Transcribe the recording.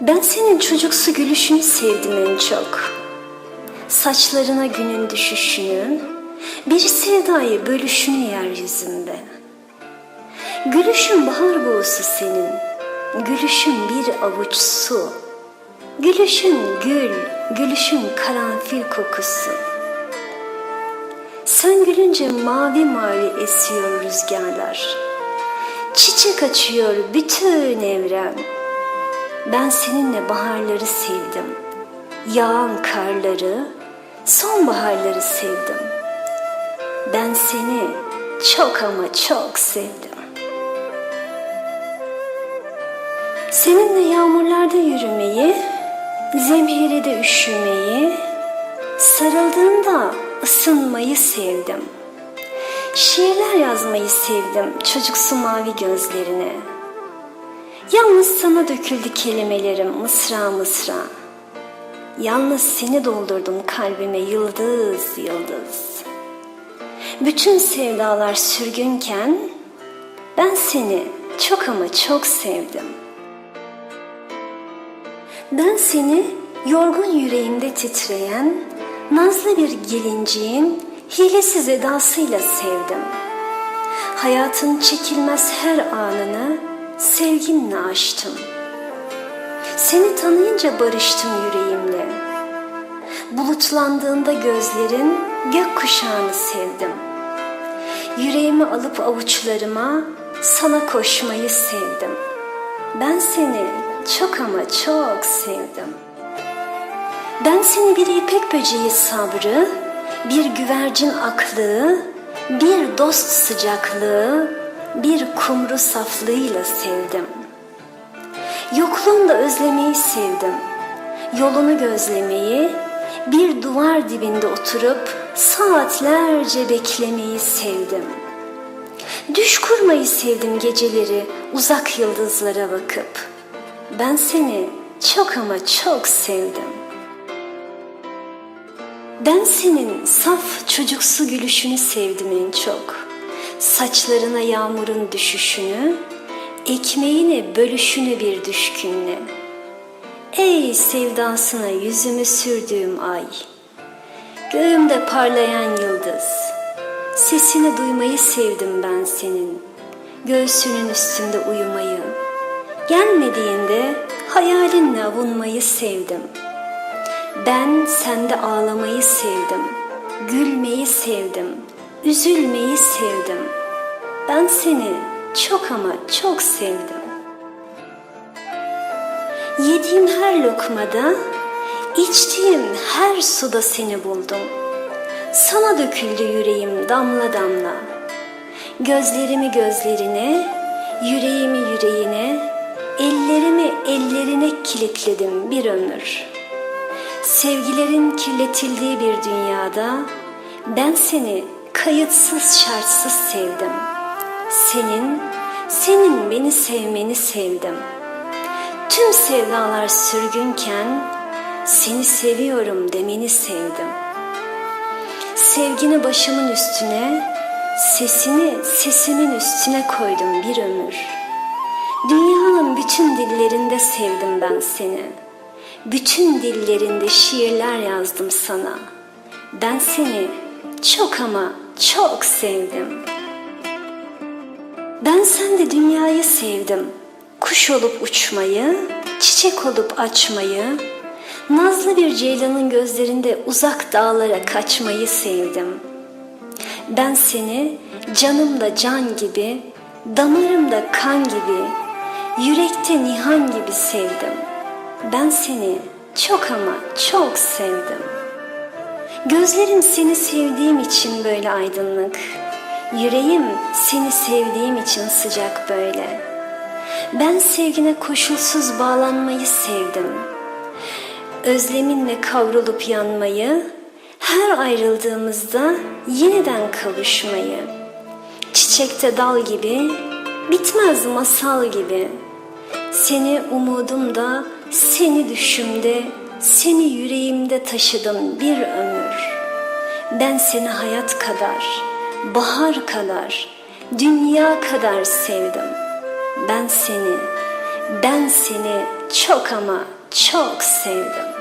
Ben senin çocuksu gülüşünü sevdim en çok. Saçlarına günün düşüşünü, bir sevdayı bölüşünü yeryüzünde. Gülüşün bahar boğusu senin, gülüşün bir avuç su. Gülüşün gül, gülüşün karanfil kokusu. Sen gülünce mavi mavi esiyor rüzgarlar. Çiçek açıyor bütün evren. Ben seninle baharları sevdim. Yağan karları, sonbaharları sevdim. Ben seni çok ama çok sevdim. Seninle yağmurlarda yürümeyi, zemherede üşümeyi, sarıldığında ısınmayı sevdim. Şiirler yazmayı sevdim çocuksu mavi gözlerine. Yalnız sana döküldü kelimelerim mısra mısra. Yalnız seni doldurdum kalbime yıldız yıldız. Bütün sevdalar sürgünken ben seni çok ama çok sevdim. Ben seni yorgun yüreğimde titreyen nazlı bir gelinciğin hilesiz edasıyla sevdim. Hayatın çekilmez her anını sevginle açtım. Seni tanıyınca barıştım yüreğimle. Bulutlandığında gözlerin gökkuşağını sevdim. Yüreğimi alıp avuçlarıma sana koşmayı sevdim. Ben seni çok ama çok sevdim. Ben seni bir ipek böceği sabrı, bir güvercin aklığı, bir dost sıcaklığı, bir kumru saflığıyla sevdim. Yokluğunda özlemeyi sevdim. Yolunu gözlemeyi, bir duvar dibinde oturup saatlerce beklemeyi sevdim. Düş kurmayı sevdim geceleri uzak yıldızlara bakıp. Ben seni çok ama çok sevdim. Ben senin saf çocuksu gülüşünü sevdim en çok. Saçlarına yağmurun düşüşünü, ekmeğini bölüşünü bir düşkünle. Ey sevdasına yüzümü sürdüğüm ay, göğümde parlayan yıldız, sesini duymayı sevdim ben senin, göğsünün üstünde uyumayı, gelmediğinde hayalinle avunmayı sevdim.'' Ben sende ağlamayı sevdim, gülmeyi sevdim, üzülmeyi sevdim. Ben seni çok ama çok sevdim. Yediğim her lokmada, içtiğim her suda seni buldum. Sana döküldü yüreğim damla damla. Gözlerimi gözlerine, yüreğimi yüreğine, ellerimi ellerine kilitledim bir ömür.'' Sevgilerin kirletildiği bir dünyada ben seni kayıtsız şartsız sevdim. Senin, senin beni sevmeni sevdim. Tüm sevdalar sürgünken seni seviyorum demeni sevdim. Sevgini başımın üstüne, sesini sesimin üstüne koydum bir ömür. Dünyanın bütün dillerinde sevdim ben seni.'' Bütün dillerinde şiirler yazdım sana. Ben seni çok ama çok sevdim. Ben sende dünyayı sevdim. Kuş olup uçmayı, çiçek olup açmayı, nazlı bir ceylanın gözlerinde uzak dağlara kaçmayı sevdim. Ben seni canımda can gibi, damarımda kan gibi, yürekte nihan gibi sevdim.'' Ben seni çok ama çok sevdim. Gözlerim seni sevdiğim için böyle aydınlık. Yüreğim seni sevdiğim için sıcak böyle. Ben sevgine koşulsuz bağlanmayı sevdim. Özleminle kavrulup yanmayı, her ayrıldığımızda yeniden kavuşmayı. Çiçekte dal gibi, bitmez masal gibi. Seni umudumda seni düşümde, seni yüreğimde taşıdım bir ömür. Ben seni hayat kadar, bahar kadar, dünya kadar sevdim. Ben seni Ben seni çok ama çok sevdim.